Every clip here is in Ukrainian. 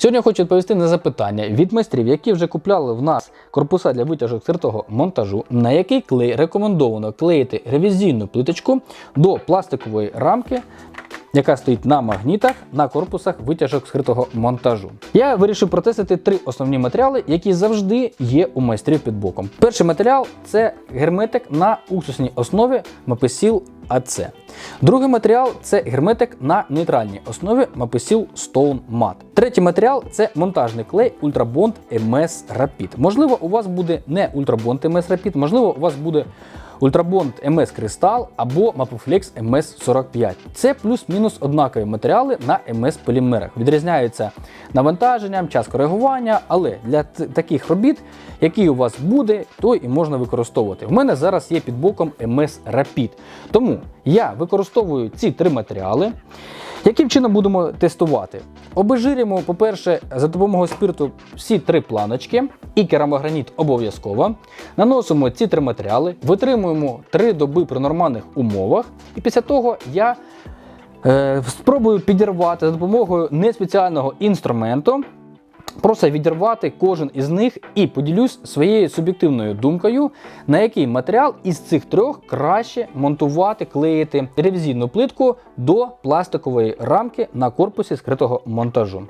Сьогодні хочу відповісти на запитання від майстрів, які вже купляли в нас корпуса для витяжок сиртого монтажу, на який клей рекомендовано клеїти ревізійну плиточку до пластикової рамки, яка стоїть на магнітах на корпусах витяжок скритого монтажу. Я вирішив протестити три основні матеріали, які завжди є у майстрів під боком. Перший матеріал це герметик на уксусній основі Мапесіл АЦ. Другий матеріал це герметик на нейтральній основі Mappesil Stone Matte. Третій матеріал це монтажний клей Ultrabond MS Rapid. Можливо, у вас буде не Ultrabond MS Rapid, можливо, у вас буде Ultrabond MS Кристал або Mapoflex MS 45. Це плюс-мінус однакові матеріали на MS полімерах. Відрізняються навантаженням, час коригування, але для таких робіт, який у вас буде, то і можна використовувати. У мене зараз є під боком MS Rapid. Тому я використовую ці три матеріали. Яким чином будемо тестувати? Обезжирюємо, по-перше, за допомогою спирту всі три планочки і керамограніт обов'язково. Наносимо ці три матеріали, витримуємо три доби при нормальних умовах, і після того я е, спробую підірвати за допомогою неспеціального інструменту. Просто відірвати кожен із них і поділюсь своєю суб'єктивною думкою, на який матеріал із цих трьох краще монтувати, клеїти ревізійну плитку до пластикової рамки на корпусі скритого монтажу.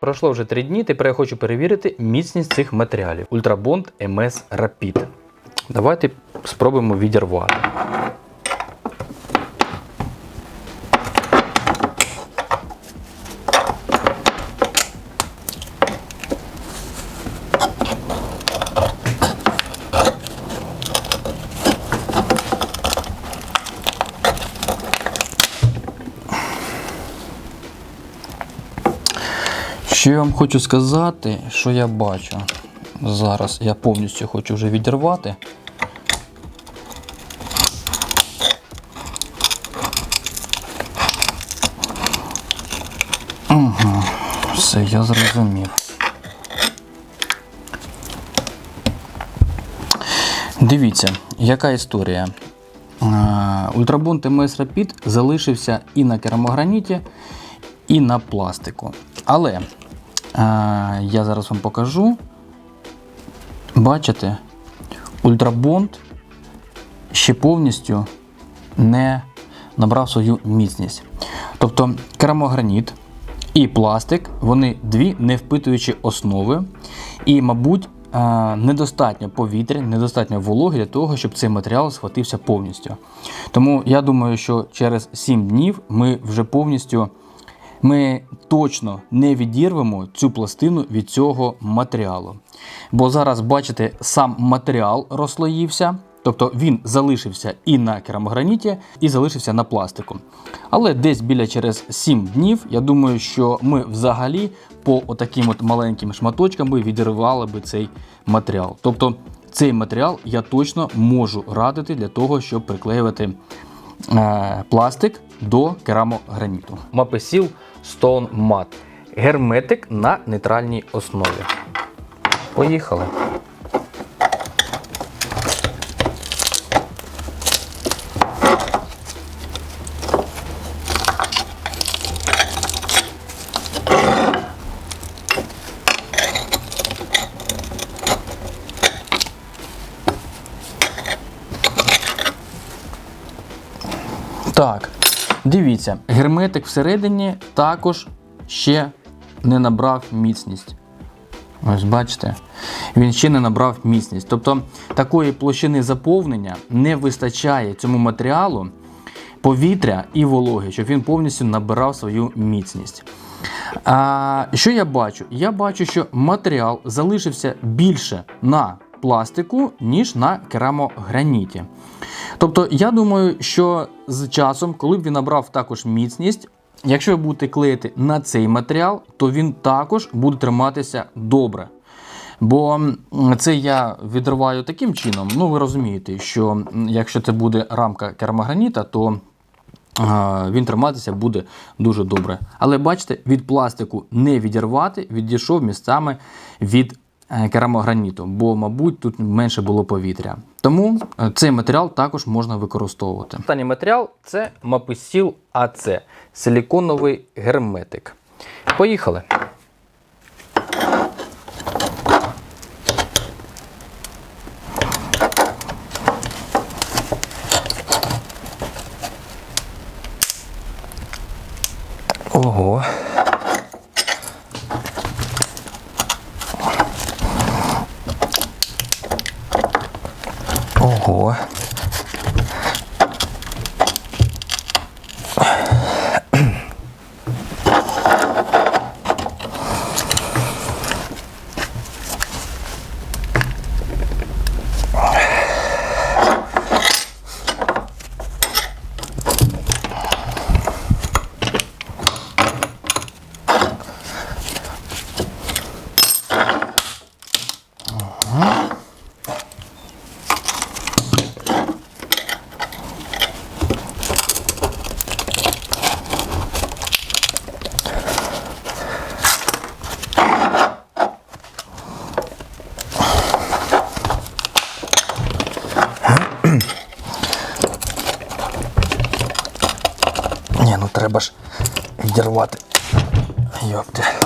Пройшло вже три дні, тепер я хочу перевірити міцність цих матеріалів. Ультрабонд MS Rapid. Давайте спробуємо відірвати. Що я вам хочу сказати, що я бачу. Зараз я повністю хочу вже відірвати. Угу, все, я зрозумів. Дивіться, яка історія. Ультрабунд МС Rapid залишився і на керамограніті, і на пластику. Але е, я зараз вам покажу. Бачите, ультрабонд ще повністю не набрав свою міцність. Тобто керамограніт і пластик вони дві невпитуючі основи. І, мабуть, е, недостатньо повітря, недостатньо вологи для того, щоб цей матеріал схватився повністю. Тому я думаю, що через 7 днів ми вже повністю ми точно не відірвемо цю пластину від цього матеріалу. Бо зараз, бачите, сам матеріал розслоївся, тобто він залишився і на керамограніті, і залишився на пластику. Але десь біля через 7 днів, я думаю, що ми взагалі по отаким от маленьким шматочкам би відірвали би цей матеріал. Тобто цей матеріал я точно можу радити для того, щоб приклеювати е, пластик до керамограніту. Мапесіл Stone Matte. Герметик на нейтральній основі. Поїхали. Так, дивіться, герметик всередині також ще не набрав міцність. Ось бачите, він ще не набрав міцність. Тобто такої площини заповнення не вистачає цьому матеріалу повітря і вологи, щоб він повністю набирав свою міцність. А, що я бачу? Я бачу, що матеріал залишився більше на пластику, ніж на керамограніті. Тобто, я думаю, що з часом, коли б він набрав також міцність, якщо ви будете клеїти на цей матеріал, то він також буде триматися добре. Бо це я відриваю таким чином. Ну, ви розумієте, що якщо це буде рамка керамограніта, то він триматися буде дуже добре. Але бачите, від пластику не відірвати, відійшов місцями від керамограніту, бо, мабуть, тут менше було повітря. Тому е, цей матеріал також можна використовувати. Останній матеріал це маписіл АЦ силіконовий герметик. Поїхали. Ого. Ого. Ні, відірвати. Йопте.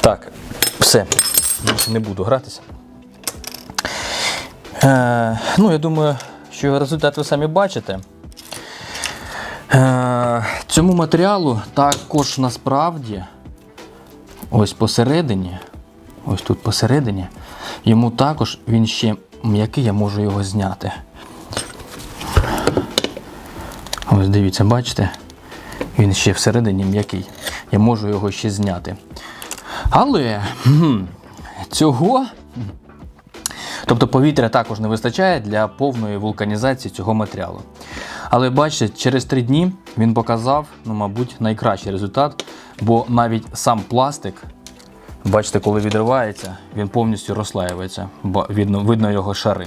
Так, все. Не буду гратися. Е, ну, я думаю, що результат ви самі бачите. Е, цьому матеріалу також насправді, ось посередині, ось тут посередині, йому також він ще м'який, я можу його зняти. Ось дивіться, бачите? Він ще всередині м'який. Я можу його ще зняти. Але цього. Тобто повітря також не вистачає для повної вулканізації цього матеріалу. Але бачите, через три дні він показав, ну, мабуть, найкращий результат, бо навіть сам пластик, бачите, коли відривається, він повністю розслаюється, бо видно, видно його шари.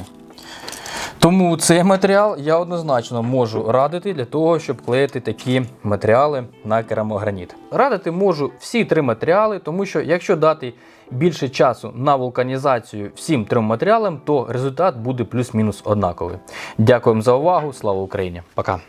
Тому цей матеріал я однозначно можу радити для того, щоб клеїти такі матеріали на керамограніт. Радити можу всі три матеріали, тому що якщо дати більше часу на вулканізацію всім трьом матеріалам, то результат буде плюс-мінус однаковий. Дякуємо за увагу. Слава Україні! Пока!